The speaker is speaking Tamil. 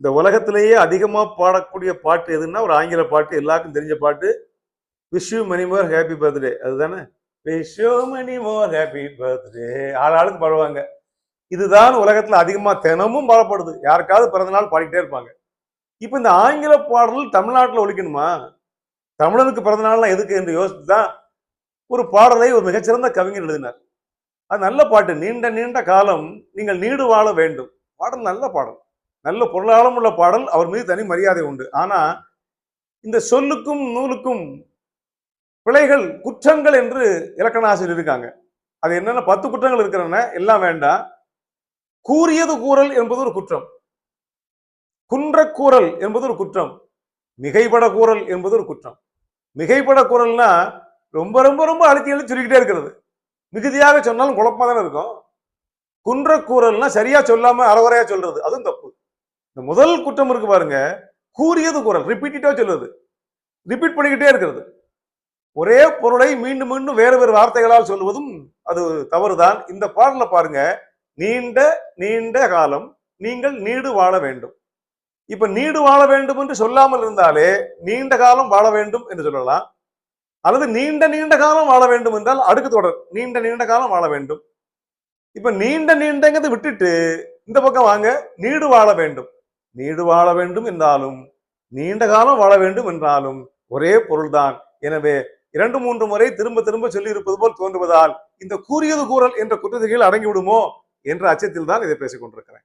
இந்த உலகத்திலேயே அதிகமாக பாடக்கூடிய பாட்டு எதுன்னா ஒரு ஆங்கில பாட்டு எல்லாருக்கும் தெரிஞ்ச பாட்டு wish you many more happy birthday அதுதானே? Wish you many more happy birthday ஆள் ஆளுக்கு பாடுவாங்க. இதுதான் உலகத்துல அதிகமா தினமும் பாடப்படுது. யாருக்காவது பிறந்தநாள் பாடிக்கிட்டே இருப்பாங்க. இப்போ இந்த ஆங்கில பாடல் தமிழ்நாட்டுல ஒழிக்கணுமா தமிழனுக்கு பிறந்த நாள்லாம் எதுக்கு என்று யோசித்து தான் ஒரு பாடலை ஒரு மிகச்சிறந்த கவிஞர் எழுதினார். அது நல்ல பாட்டு. நீண்ட நீண்ட காலம் நீங்கள் நீடு வாழ வேண்டும். பாடல் நல்ல பாடல். நல்ல பொருளாளம் உள்ள பாடல் அவர் மீது தனி மரியாதை உண்டு. ஆனா இந்த சொல்லுக்கும் நூலுக்கும் பிழைகள் குற்றங்கள் என்று இலக்கண ஆசிரியர் இருக்காங்க. அது என்னென்ன பத்து குற்றங்கள் இருக்கிறன எல்லாம் வேண்டாம். கூறியது கூறல் என்பது ஒரு குற்றம். குன்ற கூறல் என்பது ஒரு குற்றம். மிகைப்பட கூறல் என்பது ஒரு குற்றம். மிகைப்பட கூறல்னா ரொம்ப ரொம்ப ரொம்ப அழுத்தி அழுத்தி சொல்லிக்கிட்டே இருக்கிறது. மிகுதியாக சொன்னாலும் குழப்பமா தானே இருக்கும். குன்ற கூறல்னா சரியா சொல்லாம அறகுறையா சொல்றது அதுவும் தப்பு. இந்த முதல் குற்றம் இருக்கு பாருங்க. கூறியது குரல் ரிப்பீட்டா சொல்லுது. ரிப்பீட் பண்ணிக்கிட்டே இருக்கிறது. ஒரே பொருளை மீண்டும் மீண்டும் வேறு வேறு வார்த்தைகளால் சொல்லுவதும் அது தவறுதான். இந்த பாடல பாருங்க. நீண்ட நீண்ட காலம் நீங்கள் நீடு வாழ வேண்டும். இப்ப நீடு வாழ வேண்டும் என்று சொல்லாமல் இருந்தாலே நீண்ட காலம் வாழ வேண்டும் என்று சொல்லலாம். அல்லது நீண்ட நீண்ட காலம் வாழ வேண்டும் என்றால் அடுக்கு தொடர் நீண்ட நீண்ட காலம் வாழ வேண்டும். இப்ப நீண்ட நீண்டங்கிறது விட்டுட்டு இந்த பக்கம் வாங்க நீடு வாழ வேண்டும். நீடு வாழ வேண்டும் என்றாலும் நீண்ட காலம் வாழ வேண்டும் என்றாலும் ஒரே பொருள்தான். எனவே இரண்டு மூன்று முறை திரும்ப திரும்ப சொல்லி இருப்பது போல் தோன்றுவதால் இந்த கூறியது கூறல் என்ற குற்றத்தைகள் அடங்கிவிடுமோ என்ற அச்சத்தில் தான் இதை பேசிக் கொண்டிருக்கிறேன்